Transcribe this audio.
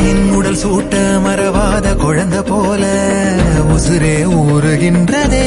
தாயின் உடல் சூட்ட மறவாத குழந்தை போல உசுரே ஊறுகின்றதே.